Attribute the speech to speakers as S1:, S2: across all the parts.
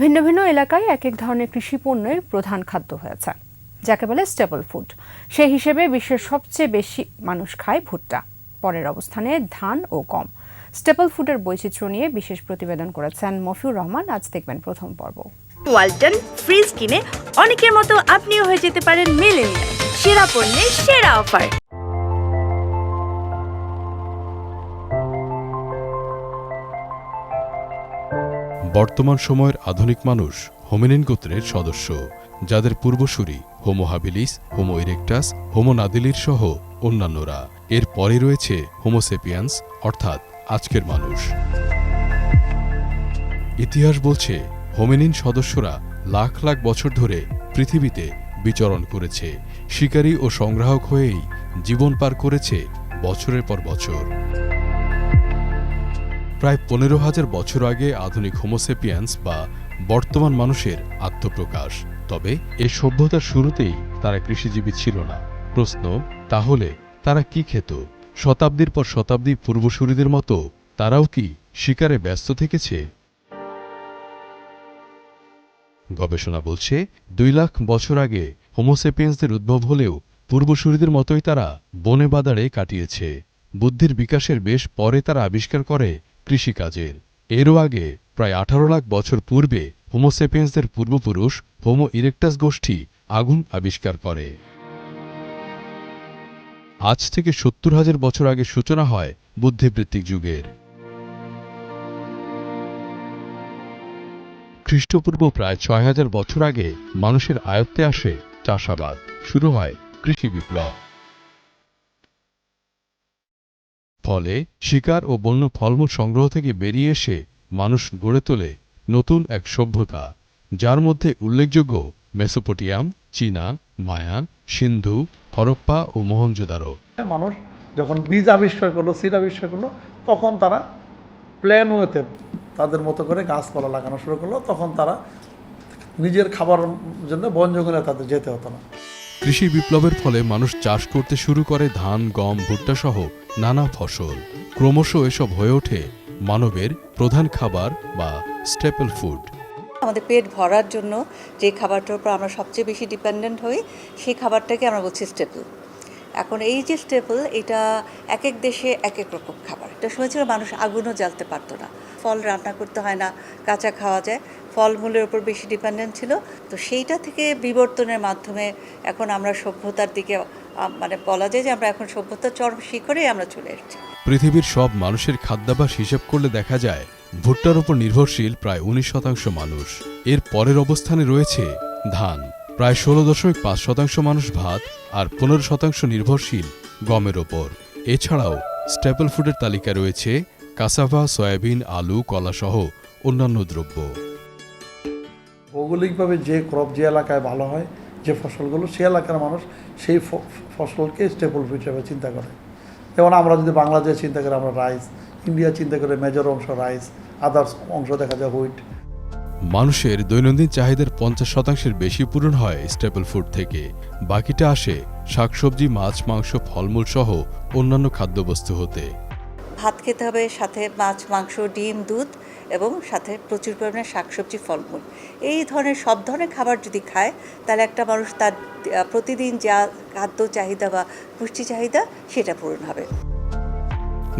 S1: ভিন্ন ভিন্ন এলাকায় এক এক ধরনের কৃষি পণ্যের প্রধান খাদ্য হয়েছে, যাকে বলে স্টেপল ফুড সেই হিসেবে বিশ্বের সবচেয়ে বেশি মানুষ খায় ভুট্টা। পরের অবস্থানে ধান ও গম। স্টেপল ফুডের বৈচিত্র্য নিয়ে বিশেষ প্রতিবেদন করেছেন মফিউর রহমান। আজ দেখবেন প্রথম পর্ব।
S2: ওয়ালটন ফ্রিজ কিনে অনেকের মতো আপনিও হয়ে যেতে পারেন মেলেনিয়া সেরা পণ্যের সেরা অফার।
S3: বর্তমান সময়ের আধুনিক মানুষ হোমিনিন গোত্রের সদস্য, যাদের পূর্বসূরি Homo habilis Homo erectus Homo নাদিলির সহ অন্যান্যরা। এর পরে রয়েছে হোমোসেপিয়ান্স, অর্থাৎ আজকের মানুষ। ইতিহাস বলছে, হোমিনিন সদস্যরা লাখ লাখ বছর ধরে পৃথিবীতে বিচরণ করেছে, শিকারী ও সংগ্রাহক হয়েই জীবন পার করেছে বছরের পর বছর। প্রায় পনেরো হাজার বছর আগে আধুনিক হোমোসেপিয়ান্স বা বর্তমান মানুষের আত্মপ্রকাশ। তবে এ সভ্যতার শুরুতেই তারা কৃষিজীবী ছিল না। প্রশ্ন, তাহলে তারা কি খেত? শতাব্দীর পর শতাব্দী পূর্বসূরিদের মতো তারাও কি শিকারে ব্যস্ত থেকেছে? গবেষণা বলছে, দুই লাখ বছর আগে হোমোসেপিয়েন্সদের উদ্ভব হলেও পূর্বসূরিদের মতোই তারা বনে বাদারে কাটিয়েছে। বুদ্ধির বিকাশের বেশ পরে তারা আবিষ্কার করে কৃষিকাজের। এরও আগে, প্রায় আঠারো লাখ বছর পূর্বে হোমোসেপিয়েন্সদের পূর্বপুরুষ হোমো ইরেকটাস গোষ্ঠী আগুন আবিষ্কার করে। আজ থেকে সত্তর হাজার বছর আগে সূচনা হয় বুদ্ধিবৃত্তিক যুগের। খ্রিস্টপূর্ব প্রায় ছয় হাজার বছর আগে মানুষের আয়ত্তে আসে চাষাবাদ। শুরু হয় কৃষি বিপ্লব। ফলে শিকার ও বন্য ফলমূল সংগ্রহ থেকে বেরিয়ে এসে মানুষ গড়ে তোলে নতুন এক সভ্যতা, যার মধ্যে উল্লেখযোগ্য মেসোপোটিয়াম চীনা, মায়ান, সিন্ধু, হরপ্পা ও মোহনজোদারো।
S4: মানুষ যখন বীজ আবিষ্কার করল, সিড আবিষ্কার করল, তখন তারা প্ল্যান ওয়েতে তাদের মতো করে গাছপালা লাগানো শুরু করল, তখন তারা নিজের খাবার জন্য বন জঙ্গলে তাদের যেতে হতো না।
S3: কৃষি বিপ্লবের ফলে মানুষ চাষ করতে শুরু করে ধান, গম, ভুট্টা সহ নানা ফসল। ক্রমশ এসব হয়ে ওঠে মানবের প্রধান খাবার বা স্টেপল ফুড
S5: আমাদের পেট ভরার জন্য যে খাবারটার উপর আমরা সবচেয়ে বেশি ডিপেন্ডেন্ট হই, সেই খাবারটাকে আমরা বলছি স্টেপল এখন এই যে স্টেপল এটা এক এক দেশে এক এক রকম খাবার। এটা শুনেছিল মানুষ আগুনও জ্বালতে পারতো না। ফল রান্না করতে হয় না, কাঁচা খাওয়া যায়। ফলমূলের উপর বেশি ডিপেন্ডেন্ট ছিল। তো সেইটা থেকে বিবর্তনের মাধ্যমে এখন আমরা সভ্যতার দিকে মানে বলা যায় যে আমরা এখন সভ্যতার চরম শিখরেই আমরা চলে এসেছি।
S3: পৃথিবীর সব মানুষের খাদ্যাভ্যাস হিসেব করলে দেখা যায়, ভুট্টার উপর নির্ভরশীল প্রায় উনিশ শতাংশ মানুষ। এর পরের অবস্থানে রয়েছে ধান। প্রায় ষোলো দশমিক পাঁচ শতাংশ মানুষ ভাত আর পনেরো শতাংশ নির্ভরশীল গমের ওপর। এছাড়াও স্টেপল ফুডের তালিকায় রয়েছে কাসাভা, সয়াবিন, আলু, কলাসহ অন্যান্য দ্রব্য।
S4: ভৌগোলিকভাবে যে ক্রপ যে এলাকায় ভালো হয়, যে ফসলগুলো, সে এলাকার মানুষ সেই ফসলকে স্টেপল ফুড হিসাবে চিন্তা করে। যেমন আমরা যদি বাংলাদেশ চিন্তা করি, আমরা রাইস, ইন্ডিয়া চিন্তা করে মেজর অংশ রাইস আদার্স অংশ দেখা যায় হুইট
S3: মানুষের দৈনন্দিন চাহিদার পঞ্চাশ শতাংশের বেশি পূরণ হয় স্টেপল ফুড থেকে। বাকিটা আসে শাকসবজি মাছ মাংস ফলমূল সহ অন্যান্য খাদ্যবস্তু হতে।
S5: ভাত খেতে হবে সাথে মাছ মাংস ডিম দুধ এবং সাথে প্রচুর পরিমাণে শাকসবজি ফলমূল। এই ধরনের সব ধরনের খাবার যদি খায় তাহলে একটা মানুষ তার প্রতিদিন যা খাদ্য চাহিদা বা পুষ্টি চাহিদা সেটা পূরণ হবে।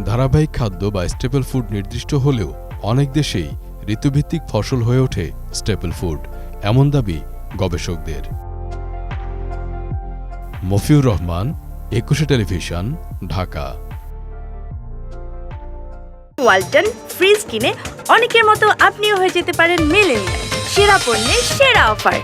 S3: ধারাবাহিক খাদ্য বা স্টেপল ফুড নির্দিষ্ট হলেও অনেক দেশেই ঋতুভিত্তিক ফসল হয়ে ওঠে স্টেপল ফুড, এমন দাবি গবেষকদের। মফিউর রহমান, একুশে টেলিভিশন, ঢাকা।
S2: ওয়ালটন ফ্রিজ কিনে অনেকের মতো আপনিও হয়ে যেতে পারেন মেলেনিয়া সেরা পণ্যের সেরা অফার।